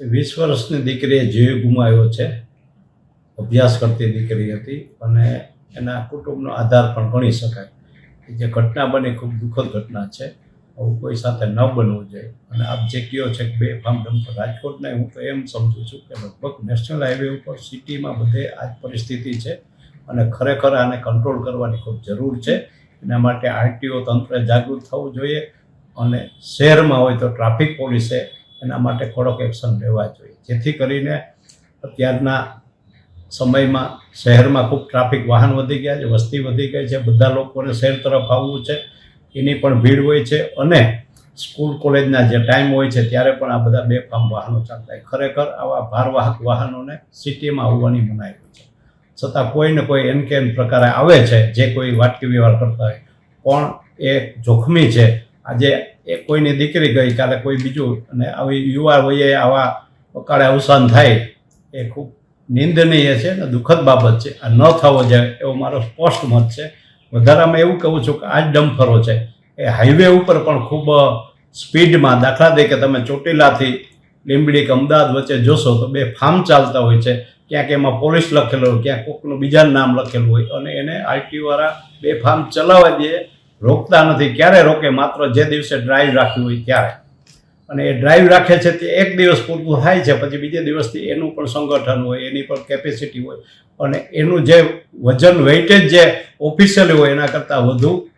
વીસ વર્ષની દીકરીએ જીવ ગુમાવ્યો છે. અભ્યાસ કરતી દીકરી હતી અને એના કુટુંબનો આધાર પણ ગણી શકાય. જે ઘટના બની ખૂબ દુઃખદ ઘટના છે. આવું કોઈ સાથે ન બનવું જોઈએ. અને આપ જે કહો છે કે બે ફાર્મ ડમ્પર રાજકોટને હું તો એમ સમજુ છું કે લગભગ નેશનલ હાઈવે ઉપર સિટીમાં બધે આ જ પરિસ્થિતિ છે અને ખરેખર આને કંટ્રોલ કરવાની ખૂબ જરૂર છે. એના માટે આરટીઓ તંત્ર જાગૃત થવું જોઈએ અને શહેરમાં હોય તો ટ્રાફિક પોલીસે એના માટે કડક એક્શન લેવા જોઈએ. જેથી કરીને અત્યારના સમયમાં શહેરમાં ખૂબ ટ્રાફિક વાહન વધી ગયા છે, વસ્તી વધી ગઈ છે, બધા લોકોને શહેર તરફ આવવું છે, એની પણ ભીડ હોય છે અને સ્કૂલ કોલેજના જે ટાઈમ હોય છે ત્યારે પણ આ બધા બેફામ વાહનો ચાલતા હોય. ખરેખર આવા ભારવાહક વાહનોને સિટીમાં આવવાની મનાઈ હોય છે. છતાં કોઈ ને કોઈ એન કે એન પ્રકારે આવે છે, જે કોઈ વાટકી વ્યવહાર કરતા હોય. પણ એ જોખમી છે. આજે એ કોઈની દીકરી ગઈ, કાલે કોઈ બીજું, અને આવી યુવા વયે આવા અકાળે અવસાન થાય, એ ખૂબ નિંદનીય છે અને દુઃખદ બાબત છે. આ ન થવો જોઈએ એવો મારો સ્પષ્ટ મત છે. વધારામાં એવું કહું છું કે આ જ ડમ્ફરો છે. એ હાઈવે ઉપર પણ ખૂબ સ્પીડમાં દાખલા તરીકે તમે ચોટીલાથી લીંબડી કે અમદાવાદ વચ્ચે જોશો તો બે ફાર્મ ચાલતા હોય છે. ક્યાંક એમાં પોલીસ લખેલું હોય, ક્યાંક કોકનું બીજાનું નામ લખેલું હોય અને એને આઇટીવાળા બે ફાર્મ ચલાવવા દે રોકતા નથી. ક્યારે રોકે? માત્ર જે દિવસે ડ્રાઈવ રાખવી હોય ત્યારે. અને એ ડ્રાઈવ રાખે છે તે એક દિવસ પૂરતું થાય છે, પછી બીજે દિવસથી એનું પણ સંગઠન હોય, એની પણ કેપેસિટી હોય. અને એનું જે વજન વેઇટેજ જે ઓફિશિયલી હોય, એના કરતાં વધુ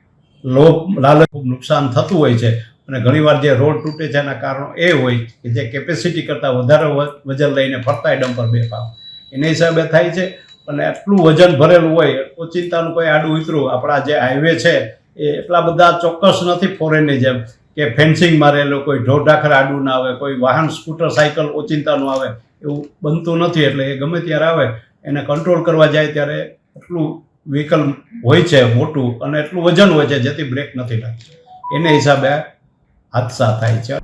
લોભ, લાલચ નુકસાન થતું હોય છે. અને ઘણીવાર જે રોડ તૂટે છે, એના કારણો એ હોય કે જે કેપેસિટી કરતાં વધારે વજન લઈને ફરતા ડમ્પર બે પાવ એના હિસાબે થાય છે. અને આટલું વજન ભરેલું હોય ઓચિંતાનું કોઈ આડું ઉતરું. આપણા જે હાઈવે છે એ એટલા બધા ચોક્કસ નથી ફોરેનની જેમ કે ફેન્સિંગ મારેલું કોઈ ઢોઢાખર આડું ના આવે, કોઈ વાહન સ્કૂટર સાયકલ ઓચિંતાનું આવે, એવું બનતું નથી એટલે એ ગમે ત્યારે આવે, એને કંટ્રોલ કરવા જાય ત્યારે એટલું વ્હીકલ હોય છે મોટું અને એટલું વજન હોય છે જેથી બ્રેક નથી લાગતું. એને હિસાબે હાદસા થાય છે.